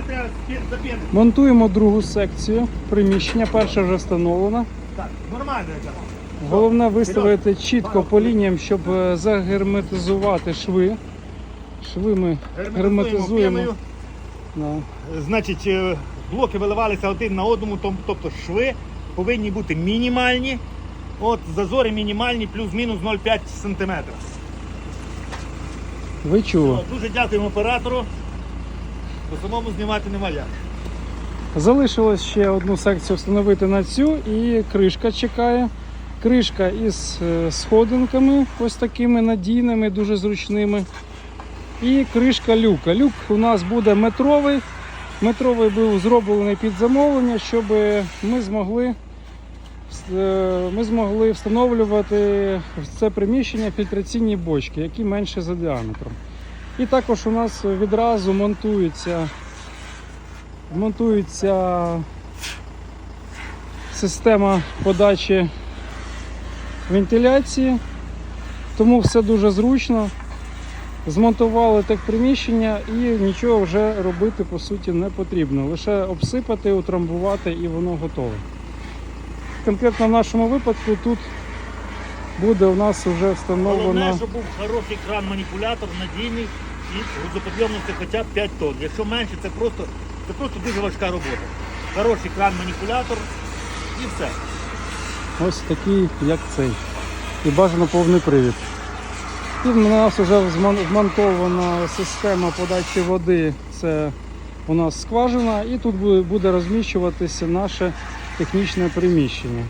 тепер треба запінити. Монтуємо другу секцію приміщення. Перша вже встановлена. Так, нормально яка. Головне виставити чітко по лініям, щоб е, загерметизувати шви. Шви ми герметизуємо. Да. Значить, е, блоки виливалися один на одному, тобто шви повинні бути мінімальні. От зазори мінімальні, плюс-мінус 0,5 см. Ви чули. Дуже дякуємо оператору. По самому знімати нема як. Залишилось ще одну секцію встановити на цю і кришка чекає. Кришка із е, сходинками, ось такими надійними, дуже зручними. І кришка люка. Люк у нас буде метровий. Метровий був зроблений під замовлення, щоб ми змогли, е, ми змогли встановлювати в це приміщення фільтраційні бочки, які менше за діаметром. І також у нас відразу монтується монтується система подачі вентиляції, тому все дуже зручно. Змонтували техприміщення і нічого вже робити по суті не потрібно. Лише обсипати, утрамбувати і воно готове. Конкретно в нашому випадку тут буде у нас вже Головне, встановлено. щоб був хороший кран-маніпулятор, надійний і грузоподйомності хоча б 5 тонн. Якщо менше, це просто, це просто дуже важка робота. Хороший кран-маніпулятор і все. Ось такий, як цей. І бажано повний привід. І в нас вже змон- вмонтована система подачі води. Це у нас скважина, і тут буде розміщуватися наше технічне приміщення.